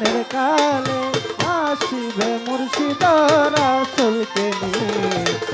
প্রাণের কালে আসিবে মুর্শিদ রাসুলকে নিয়ে।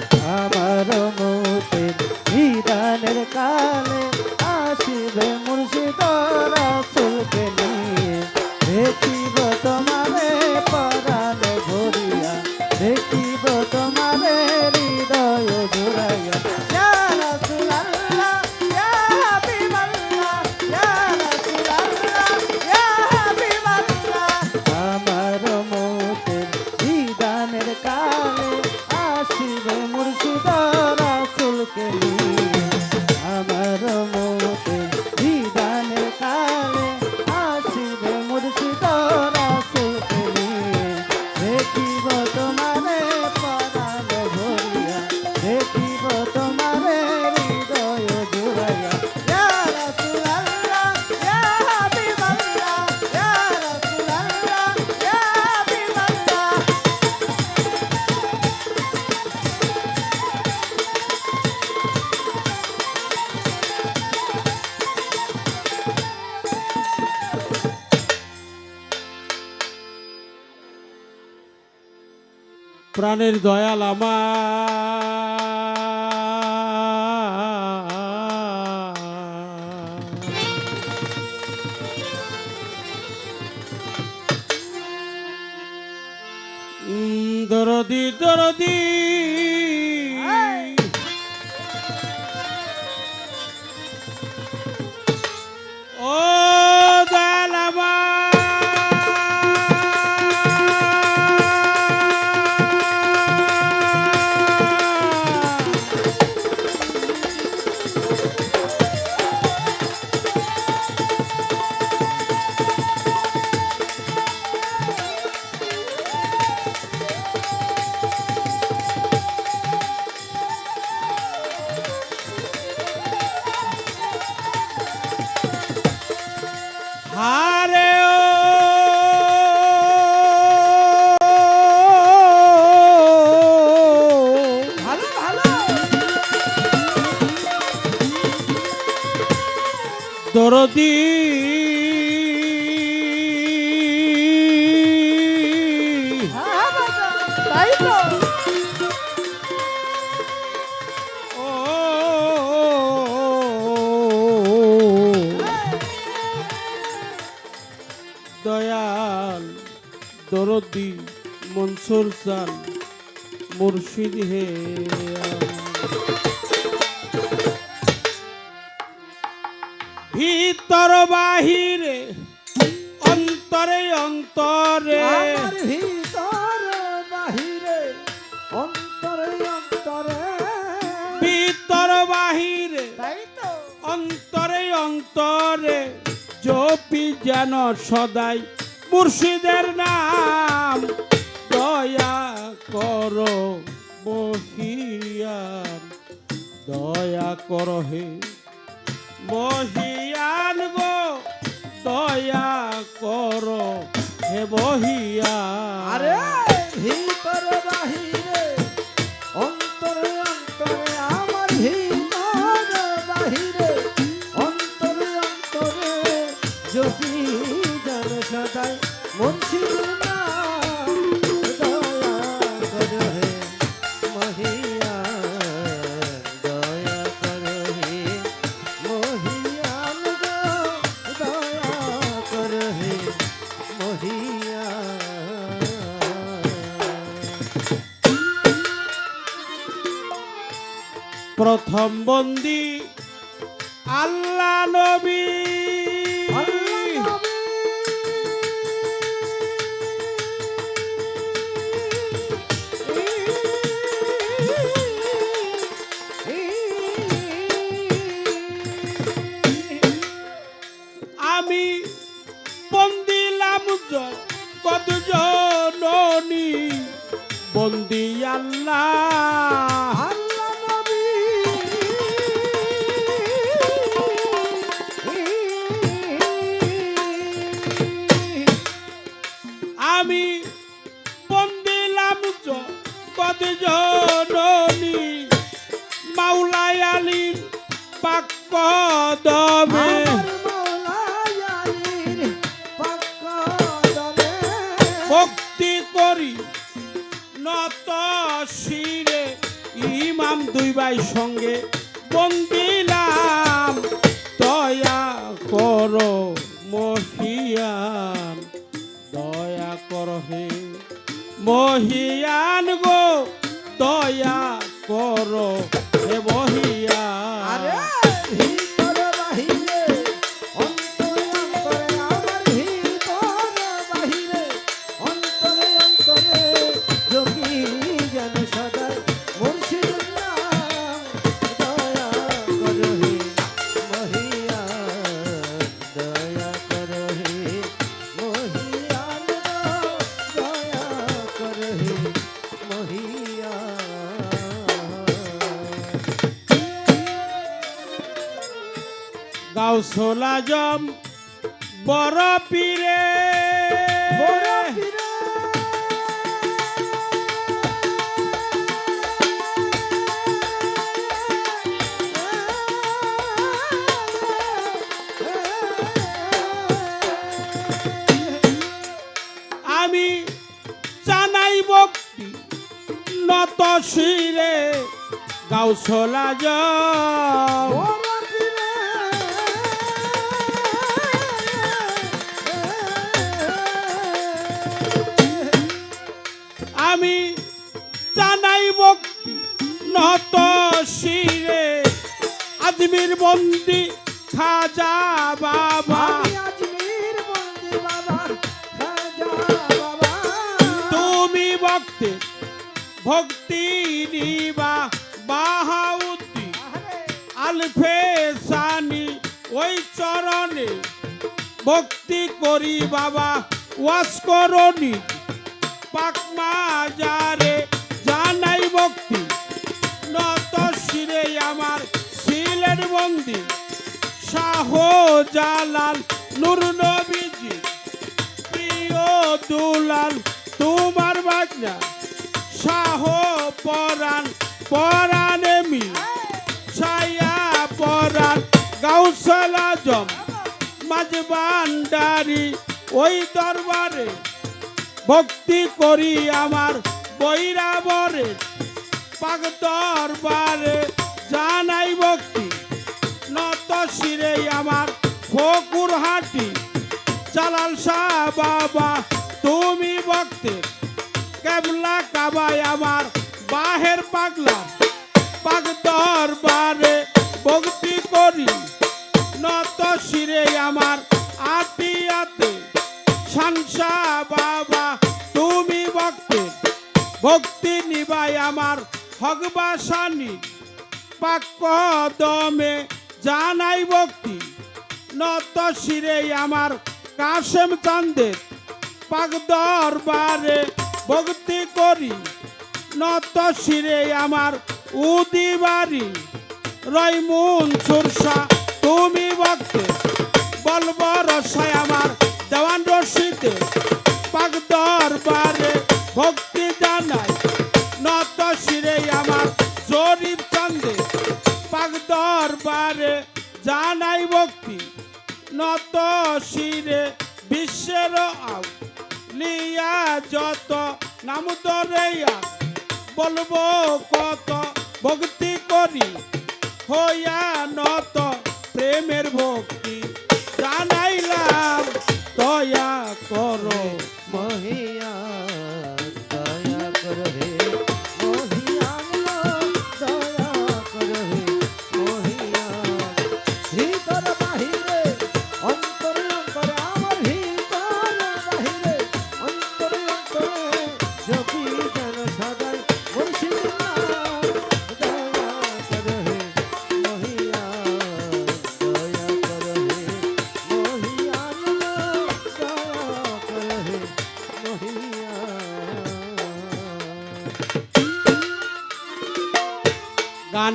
প্রাণের দয়াল আমার। দরদি দরদি। দরদি। দয়াল দরদি মনসুর চান মুর্শিদ হে ভিতর বাহিরে অন্তরে অন্তরে। ভিতর বাহিরে অন্তরে অন্তরে। ভিতর বাহিরে অন্তরে অন্তরে। জপি যেন সদাই মুর্শিদের নাম। দয়া করো মহিয়ান দয়া করো হে মহিয়ান আনব দয়া কর হে বহিয়া। আরে! প্রথম বন্দি। আল্লাহ নবী শিরে ইমাম দুই ভাই সঙ্গে বন্দিলাম, দয়া করো মহিয়ান, দয়া কর হে মহিয়ান গো, দয়া করো হে গাউসলা জম বড় পীরে। আমি জানাই ভক্তি নত শিরে গাউসলা জম। নত শিরে আজমির বন্দি খাজা বাবা। তুমি ভক্তি ভক্তি নিবা বাহাউদ্দি আলফে সানি ওই চরণে ভক্তি করি বাবা ওয়াস করনি পাকমা যারে বন্দি শাহ জালাল নুর নবীজি, প্রিয় দুলাল, তোমার বাজনা, শাহ পরাণ, পরাণে ছায়া পরাণ, গাউসল আজম, মাঝবান্ডারি, ওই দরবারে ভক্তি করি আমার বৈরাবরে, পাক দরবারে জানাই ভক্তি। নত শিরে আমার ফকুর হাটি। জালাল শাহ বাবা, তুমি ভক্তের কেবলা কাবায় আমার বাহের পাগলা। পাক দরবারে ভক্তি করি। নত শিরে আমার আটিয়াতে শানসা বাবা, তুমি ভক্তের ভক্তি নিবাই আমার হকবাসানি পাক দমে জানাই ভক্তি। নত শিরে আমার কাশেম চান্দের পাক দরবারে ভক্তি করি। নত শিরে আমার উদি বাড়ি রয়মুন সুরসা, তুমি ভক্তে। বলব রসায় আমার দেওয়ান রশিদে পাক দরবারে ভক্তি জানাই। নত শিরে আমার জরিফ চন্দে পাক দরবারে জানাই ভক্তি। নত শিরে বিশ্বের আউ লিয়া যত নাম দরেয়া। বলব কত ভক্তি করি। হইয়া নত প্রেমের ভক্তি। জানাইলাম, দয়া করো মহিয়া।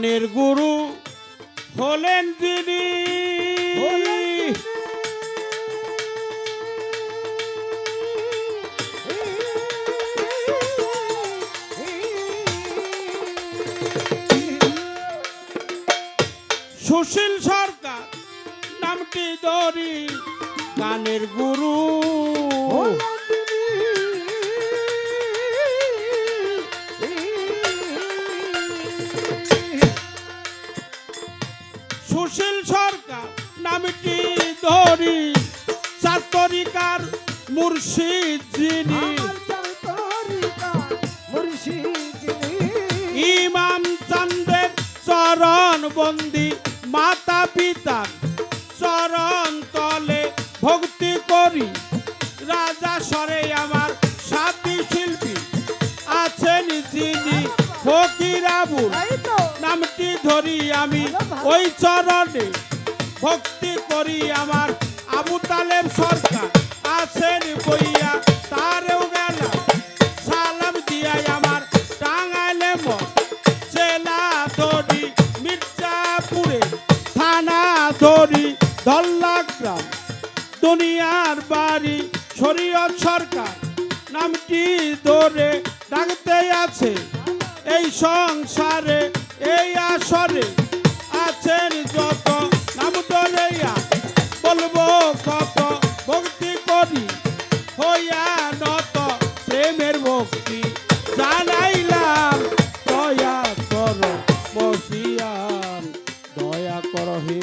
গানের গুরু হলেন যিনি সুশীল সরকার নামটি ধরি গানের গুরু। নামটি ধরি চাতরিকার মুর্শিদ যিনি ইমাম চান্দ বন্দি মাতা পিতার চরণ তলে ভক্তি করি। রাজা সরে আমার সাথী শিল্পী আছেন যিনি ফকির আবুল। নামটি ধরি আমি ওই চরণে। ভক্তি করি আমার আবু তালেব সরকার। আছেন বইয়া, তারেও গেলাম সালাম দিয়াই আমার টাঙ্গাইলে মত জেলা ধরি মির্জাপুরে, থানা ধরি দল্লা গ্রাম। দুনিয়ার বাড়ি শরীয়ত সরকার। নামটি ধরে ডাকতে আছে? এই সংসারে, এই আসরে আছেন যত কত ভক্তি করি, হইয়া নত প্রেমের ভক্তি। জানাইলাম, দয়া কর মহিয়ান দয়া কর হে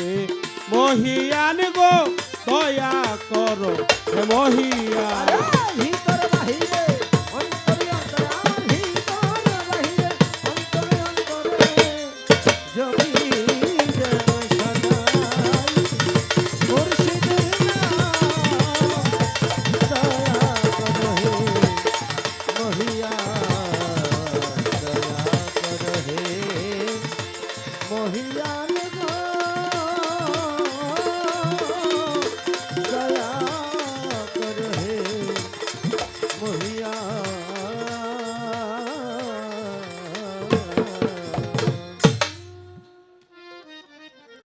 মহিয়ান গো, দয়া কর হে মহিয়ান